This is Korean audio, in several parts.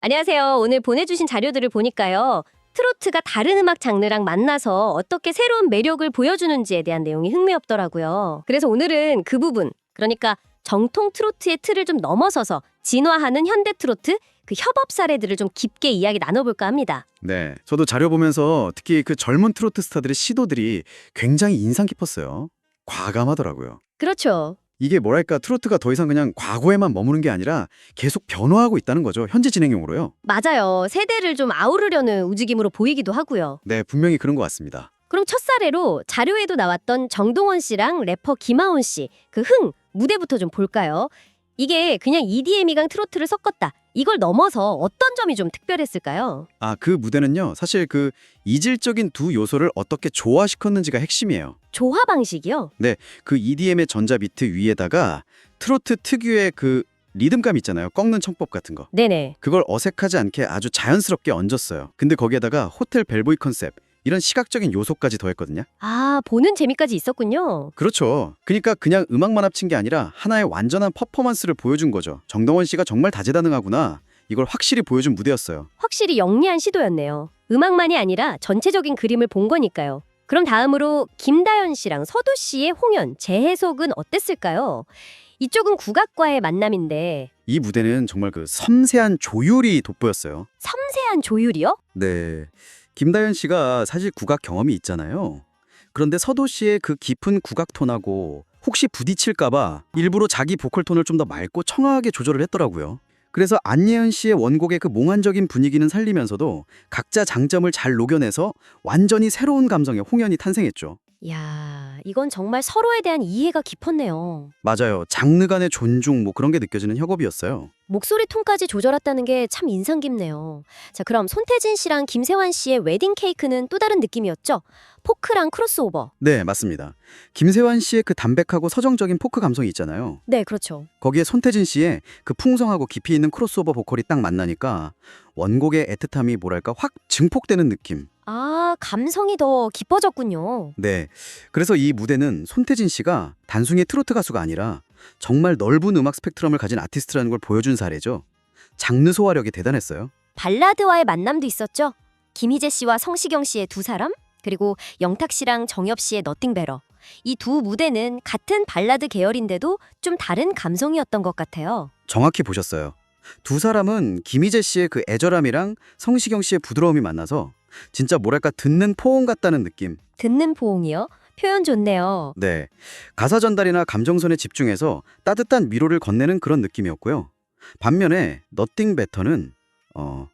안녕하세요. 오늘 보내주신 자료들을 보니까요. 트로트가 다른 음악 장르랑 만나서 어떻게 새로운 매력을 보여주는지에 대한 내용이 흥미롭더라고요. 그래서 오늘은 그 부분, 그러니까 정통 트로트의 틀을 좀 넘어서서 진화하는 현대 트로트, 그 협업 사례들을 좀 깊게 이야기 나눠볼까 합니다. 네, 저도 자료 보면서 특히 그 젊은 트로트 스타들의 시도들이 굉장히 인상 깊었어요. 과감하더라고요. 그렇죠. 이게 뭐랄까 트로트가 더 이상 그냥 과거에만 머무는 게 아니라 계속 변화하고 있다는 거죠. 현재 진행형으로요. 맞아요. 세대를 좀 아우르려는 움직임으로 보이기도 하고요. 네, 분명히 그런 것 같습니다. 그럼 첫 사례로 자료에도 나왔던 정동원 씨랑 래퍼 김하온 씨, 그 흥 무대부터 좀 볼까요? 이게 그냥 EDM이랑 트로트를 섞었다. 이걸 넘어서 어떤 점이 좀 특별했을까요? 아, 그 무대는요. 사실 그 이질적인 두 요소를 어떻게 조화시켰는지가 핵심이에요. 조화 방식이요? 그 EDM의 전자 비트 위에다가 트로트 특유의 그 리듬감 있잖아요. 꺾는 청법 같은 거. 네네. 그걸 어색하지 않게 아주 자연스럽게 얹었어요. 근데 거기에다가 호텔 벨보이 컨셉 이런 시각적인 요소까지 더했거든요. 아, 보는 재미까지 있었군요. 그렇죠. 그러니까 그냥 음악만 합친 게 아니라 하나의 완전한 퍼포먼스를 보여준 거죠. 정동원 씨가 정말 다재다능하구나. 이걸 확실히 보여준 무대였어요. 확실히 영리한 시도였네요. 음악만이 아니라 전체적인 그림을 본 거니까요. 그럼 다음으로 김다연 씨랑 서두 씨의 홍연, 재해석은 어땠을까요? 이쪽은 국악과의 만남인데 이 무대는 정말 그 섬세한 조율이 돋보였어요. 섬세한 조율이요? 네. 김다연 씨가 사실 국악 경험이 있잖아요. 그런데 서도 씨의 그 깊은 국악 톤하고 혹시 부딪힐까봐 일부러 자기 보컬 톤을 좀 더 맑고 청아하게 조절을 했더라고요. 그래서 안예은 씨의 원곡의 그 몽환적인 분위기는 살리면서도 각자 장점을 잘 녹여내서 완전히 새로운 감성의 홍연이 탄생했죠. 야, 이건 정말 서로에 대한 이해가 깊었네요. 맞아요. 장르 간의 존중 뭐 그런 게 느껴지는 협업이었어요. 목소리 톤까지 조절했다는 게 참 인상 깊네요. 자, 그럼 손태진 씨랑 김세환 씨의 웨딩 케이크는 또 다른 느낌이었죠? 포크랑 크로스오버. 네, 맞습니다. 김세환 씨의 그 담백하고 서정적인 포크 감성이 있잖아요. 네, 그렇죠. 거기에 손태진 씨의 그 풍성하고 깊이 있는 크로스오버 보컬이 딱 만나니까 원곡의 애틋함이 뭐랄까 확 증폭되는 느낌. 아, 감성이 더 깊어졌군요. 네. 그래서 이 무대는 손태진 씨가 단순히 트로트 가수가 아니라 정말 넓은 음악 스펙트럼을 가진 아티스트라는 걸 보여준 사례죠. 장르 소화력이 대단했어요. 발라드와의 만남도 있었죠. 김희재 씨와 성시경 씨의 두 사람, 그리고 영탁 씨랑 정엽 씨의 너띵베러. 이 두 무대는 같은 발라드 계열인데도 좀 다른 감성이었던 것 같아요. 정확히 보셨어요. 두 사람은 김희재 씨의 그 애절함이랑 성시경 씨의 부드러움이 만나서 진짜 뭐랄까 듣는 포옹 같다는 느낌. 듣는 포옹이요? 표현 좋네요. 네. 가사 전달이나 감정선에 집중해서 따뜻한 위로를 건네는 그런 느낌이었고요. 반면에 너띵 베터는 어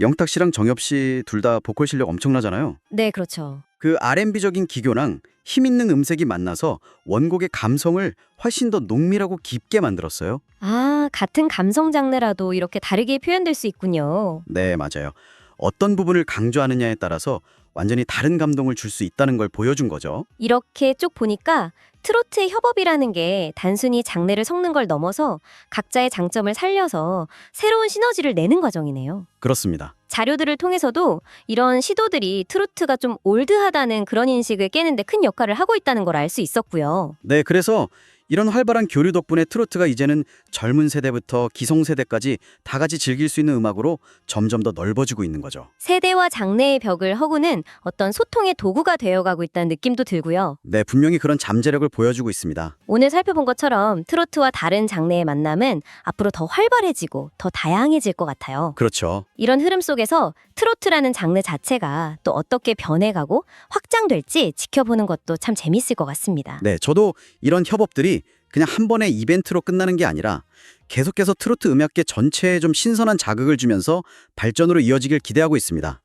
영탁 씨랑 정엽 씨 둘 다 보컬 실력 엄청나잖아요. 네, 그렇죠. 그 R&B적인 기교랑 힘 있는 음색이 만나서 원곡의 감성을 훨씬 더 농밀하고 깊게 만들었어요. 아, 같은 감성 장르라도 이렇게 다르게 표현될 수 있군요. 네, 맞아요. 어떤 부분을 강조하느냐에 따라서 완전히 다른 감동을 줄 수 있다는 걸 보여준 거죠. 이렇게 쭉 보니까 트로트의 협업이라는 게 단순히 장르를 섞는 걸 넘어서 각자의 장점을 살려서 새로운 시너지를 내는 과정이네요. 그렇습니다. 자료들을 통해서도 이런 시도들이 트로트가 좀 올드하다는 그런 인식을 깨는 데 큰 역할을 하고 있다는 걸 알 수 있었고요. 네, 그래서 이런 활발한 교류 덕분에 트로트가 이제는 젊은 세대부터 기성세대까지 다 같이 즐길 수 있는 음악으로 점점 더 넓어지고 있는 거죠. 세대와 장르의 벽을 허구는 어떤 소통의 도구가 되어가고 있다는 느낌도 들고요. 네, 분명히 그런 잠재력을 보여주고 있습니다. 오늘 살펴본 것처럼 트로트와 다른 장르의 만남은 앞으로 더 활발해지고 더 다양해질 것 같아요. 그렇죠. 이런 흐름 속에서 트로트라는 장르 자체가 또 어떻게 변해가고 확장될지 지켜보는 것도 참 재밌을 것 같습니다. 네, 저도 이런 협업들이 그냥 한 번의 이벤트로 끝나는 게 아니라 계속해서 트로트 음악계 전체에 좀 신선한 자극을 주면서 발전으로 이어지길 기대하고 있습니다.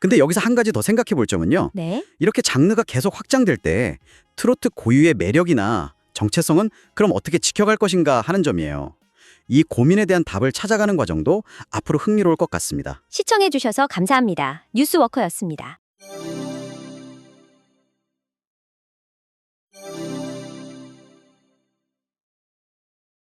근데 여기서 한 가지 더 생각해 볼 점은요. 네. 이렇게 장르가 계속 확장될 때 트로트 고유의 매력이나 정체성은 그럼 어떻게 지켜갈 것인가 하는 점이에요. 이 고민에 대한 답을 찾아가는 과정도 앞으로 흥미로울 것 같습니다. 시청해주셔서 감사합니다. 뉴스워커였습니다.